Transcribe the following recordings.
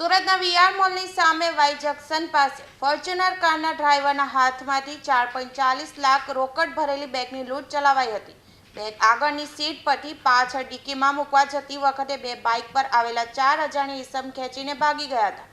સુરતના વીઆર મોલની સામે Y junction પાસે ફોર્ચ્યુનર કારના ડ્રાઈવરના હાથમાંથી ચાર ચાલીસ લાખ રોકડ ભરેલી બેગની લૂંટ ચલાવાઈ હતી. બેગ આગળની સીટ પરથી પાછળ ડિક્કીમાં મૂકવા જતી વખતે બે બાઇક પર આવેલા ચાર હજારની ઈસમ ખેંચીને ભાગી ગયા હતા.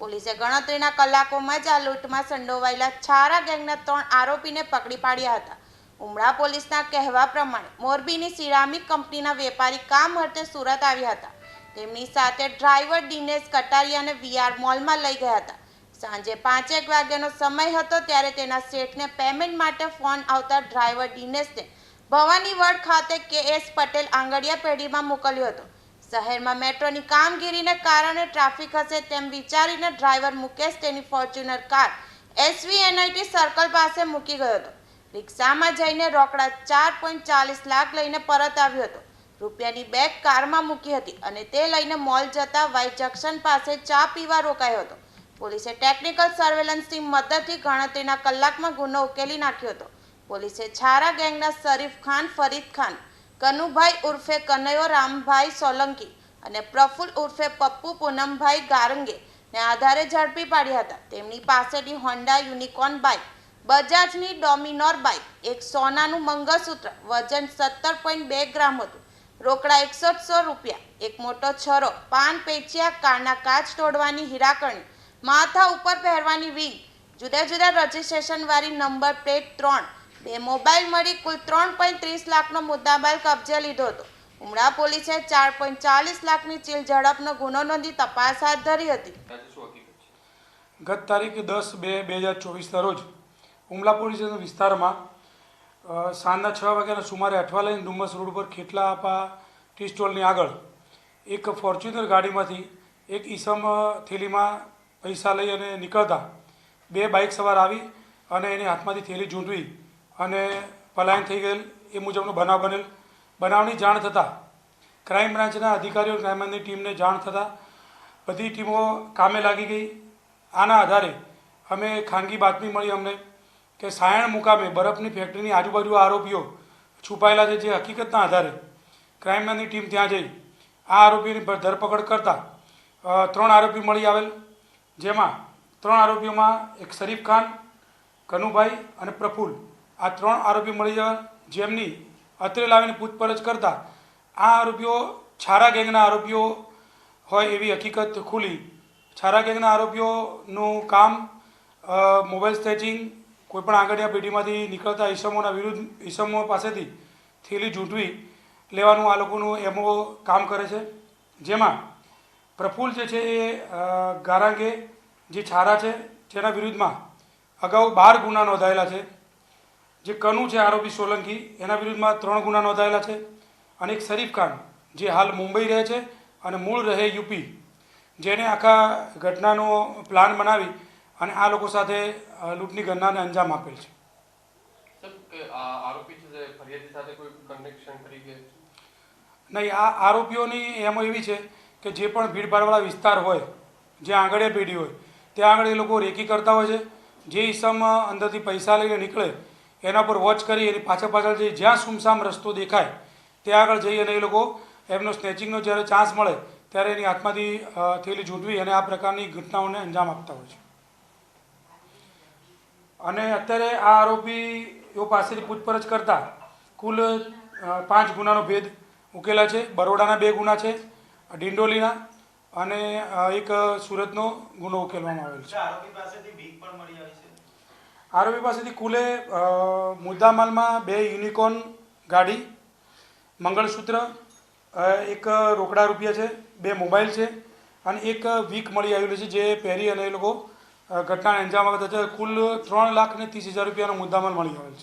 પોલીસે ગણતરીના કલાકોમાં જ આ લૂંટમાં સંડોવાયેલા છારા ગેંગના ત્રણ આરોપીને પકડી પાડ્યા હતા. ઉમરા પોલીસના કહેવા પ્રમાણે મોરબીની સિરામિક કંપનીના વેપારી કામ અર્થે સુરત આવ્યા હતા. તેમની સાથે ડ્રાઈવર દિનેશ કટારિયાને વીઆર મોલમાં લઈ ગયા હતા. સાંજે પાંચેક વાગ્યાનો સમય હતો ત્યારે તેના શેઠને પેમેન્ટ માટે ફોન આવતા ડ્રાઈવર દિનેશને ભવાનીવડ ખાતે કે એસ પટેલ આંગડિયા પેઢીમાં મોકલ્યો હતો. શહેરમાં મેટ્રોની કામગીરીને કારણે ટ્રાફિક હશે તેમ વિચારીને ડ્રાઈવર મુકેશ તેની Fortuner car SV NIT circle પાસે મૂકી ગયો હતો. રિક્ષામાં જઈને રોકડા ચાર પોઈન્ટ ચાલીસ લાખ લઈને પરત આવ્યો હતો. રૂપિયાની બેગ કારમાં મૂકી હતી અને તે લઈને મોલ જતા વાઈ જંકશન પાસે ચા પીવા રોકાયો હતો. પોલીસે ટેકનિકલ સર્વેલન્સની મદદથી ગણતરીના કલાકમાં ગુનો ઉકેલી નાખ્યો હતો. પોલીસે છારા ગેંગના શરીફ ખાન, ફરીદ ખાન, કનુભાઈ ઉર્ફે કનૈયો રામભાઈ સોલંકી અને પ્રફુલ ઉર્ફે પપ્પુ પૂનમભાઈ ગારંગે ને આધારે ઝડપી પાડ્યા હતા. તેમની પાસેથી હોન્ડા યુનિકોર્ન બાઇક બજાજની ડોમિનોર બાઇક એક સોનાનું મંગળસૂત્ર, વજન સત્તર પોઈન્ટ બે ગ્રામ હતું. રોકડા એકસઠસો રૂપિયા, એક મોટો છરો, પાન પેચિયા કારના કાચ તોડવાની હીરાકણી, માથા ઉપર પહેરવાની વીંગ જુદા જુદા રજિસ્ટ્રેશનવાળી નંબર પ્લેટ ત્રણ, બે મોબાઈલ મળી કુલ ત્રણ પોઈન્ટ ત્રીસ લાખનો મુદ્દામાલ કબજે લીધો હતો. ઉમરા પોલીસે ચાર પોઈન્ટ ચાલીસ લાખની ચીલ ઝડપનો ગુનો નોંધી તપાસ હાથ ધરી હતી. ગત તારીખ દસ બે બે હજાર ચોવીસના રોજ ઉમલા પોલીસ વિસ્તારમાં સાંજના છ વાગ્યાના સુમારે અઠવા લઈને ડુમસ રોડ ઉપર ખેટલા આપા ટી સ્ટોલની આગળ એક ફોર્ચ્યુનર ગાડીમાંથી એક ઈસમ થેલીમાં પૈસા લઈ અને નીકળતા બે બાઇક સવાર આવી અને એની હાથમાંથી થેલી ઝૂંટવી અને પલાયન થઈ ગયેલ. એ મુજબનો બનાવ બનેલ. બનાવની જાણ થતાં ક્રાઇમ બ્રાન્ચના અધિકારીઓ ક્રાઇમની ટીમને જાણ થતાં બધી ટીમો કામે લાગી ગઈ. આના આધારે અમે ખાનગી બાતમી મળી અમને. કે સાયણ મુકામે બરફની ફેક્ટરીની આજુબાજુ આરોપીઓ છુપાયેલા છે જે હકીકતના આધારે ક્રાઇમ ટીમ ત્યાં જઈ આ આરોપીઓની ધરપકડ કરતા ત્રણ આરોપી મળી આવેલ, જેમાં ત્રણ આરોપીઓમાં એક શરીફ ખાન, કનુભાઈ અને પ્રફુલ. આ ત્રણ આરોપી મળી જવા, જેમની અત્રે લાવીને પૂછપરછ કરતા આ આરોપીઓ છારા ગેંગના આરોપીઓ હોય એવી હકીકત ખુલી. છારા ગેંગના આરોપીઓનું કામ મોબાઈલ સ્ટેચિંગ કોઈપણ આંગળીયા પેઢીમાંથી નીકળતા ઈસમોના વિરુદ્ધ ઈસમો પાસેથી થેલી ઝૂંટવી લેવાનું આ લોકોનું એમઓ કામ કરે છે. જેમાં પ્રફુલ્લ જે છે એ ગારાંગે જે છારા છે જેના વિરુદ્ધમાં અગાઉ બાર ગુના નોંધાયેલા છે. જે કનુ છે આરોપી સોલંકી, એના વિરુદ્ધમાં ત્રણ ગુના નોંધાયેલા છે અને એક શરીફ ખાન જે હાલ મુંબઈ રહે છે અને મૂળ રહે યુપી. જેને આખા ઘટનાનો પ્લાન બનાવી અને આ લોકો સાથે લૂંટની ઘટનાને અંજામ આપેલ છે. નહીં આ આરોપીઓની એમ એવી છે કે જે પણ ભીડભાડવાળા વિસ્તાર હોય જ્યાં આંગળીયા પેઢી હોય ત્યાં આગળ એ લોકો રેકી કરતા હોય છે. જે ઈસમ અંદરથી પૈસા લઈને નીકળે એના પર વોચ કરી એની પાછળ પાછળ જઈ જ્યાં સુમસામ રસ્તો દેખાય ત્યાં આગળ જઈ અને એ લોકો એમનો સ્નેચિંગનો જ્યારે ચાન્સ મળે ત્યારે એની હાથમાંથી થયેલી થેલી ઝૂંટવી અને આ પ્રકારની ઘટનાઓને અંજામ આપતા હોય છે. અને અત્યારે આ આરોપીઓ પાસેથી પૂછપરછ કરતા કુલ પાંચ ગુનાનો ભેદ ઉકેલા છે. બરોડાના બે ગુના છે ડિંડોલીના અને એક સુરતનો ગુનો ઉકેલવામાં આવેલ છે. આરોપી પાસેથી કુલે મુદ્દામાલમાં બે યુનિકોર્ન ગાડી, મંગળસૂત્ર એક રોકડા રૂપિયા છે, બે મોબાઈલ છે અને એક વીક મળી આવેલું છે, જે પહેરી અને એ લોકો ઘટનાને અંજામ આપતા કુલ ત્રણ લાખ ને ત્રીસ હજાર રૂપિયાનો મુદ્દામાલ મળી આવેલ છે.